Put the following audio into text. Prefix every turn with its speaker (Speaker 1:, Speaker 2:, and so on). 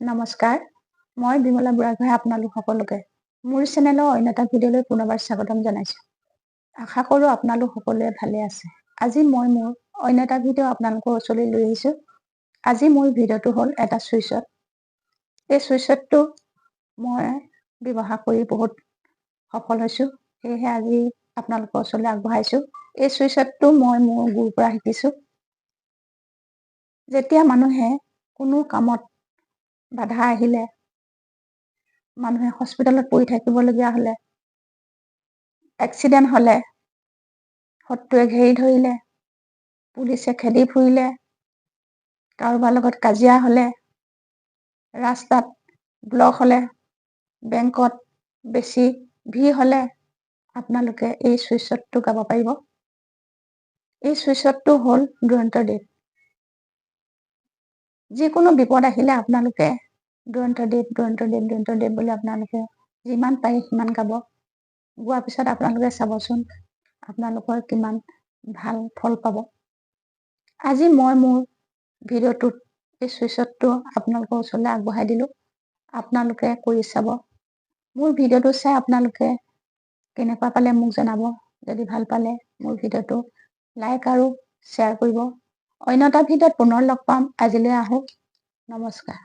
Speaker 1: নমস্কাৰ মই বিমলা বুঢ়াগোহাঁই আপোনালোক সকলোকে মোৰ চেনেলৰ অন্য এটা ভিডিঅ'লৈ পুনৰবাৰ স্বাগতম জনাইছোঁ। আশা কৰোঁ আপোনালোক সকলোৱে ভালে আছে। আজি মই মোৰ অন্য এটা ভিডিঅ' আপোনালোকৰ ওচৰলৈ লৈ আহিছোঁ। আজি মোৰ ভিডিঅ'টো হ'ল এটা চুইচত। এই চুইচতটো মই ব্যৱহাৰ কৰি বহুত সফল হৈছোঁ সেয়েহে আজি আপোনালোকৰ ওচৰলৈ আগবঢ়াইছোঁ। এই চুইচতটো মই মোৰ গুৰুৰ পৰা শিকিছোঁ। যেতিয়া মানুহে কোনো কামত বাধা আহিলে মানুহে হস্পিটেলত পৰি থাকিবলগীয়া হ'লে এক্সিডেণ্ট হ'লে শত্ৰুৱে ঘেৰি ধৰিলে পুলিচে খেদি ফুৰিলে কাৰোবাৰ লগত কাজিয়া হ'লে ৰাস্তাত ব্লক হ'লে বেংকত বেছি ভিৰ হ'লে আপোনালোকে এই চুইচতটো গাব পাৰিব। এই চুইচতটো হ'ল দুৰন্ত দেৱ যিকোনো বিপদ আহিলে আপোনালোকে দুৰন্ত দেৱ দুৰন্ত দেৱ দুৰন্ত দেৱ বুলি আপোনালোকে যিমান পাৰি সিমান গাব। গোৱাৰ পিছত আপোনালোকে চাবচোন আপোনালোকৰ কিমান ভাল ফল পাব। আজি মই মোৰ ভিডিঅ'টোত এই চুইচতটো আপোনালোকৰ ওচৰলৈ আগবঢ়াই দিলোঁ। আপোনালোকে কৰি চাব। মোৰ ভিডিঅ'টো চাই আপোনালোকে কেনেকুৱা পালে মোক জনাব। যদি ভাল পালে মোৰ ভিডিঅ'টো লাইক আৰু শ্বেয়াৰ কৰিব। অন্য এটা ভিডিঅ'ত পুনৰ লগ পাম। আজিলৈ আহোঁ। নমস্কাৰ।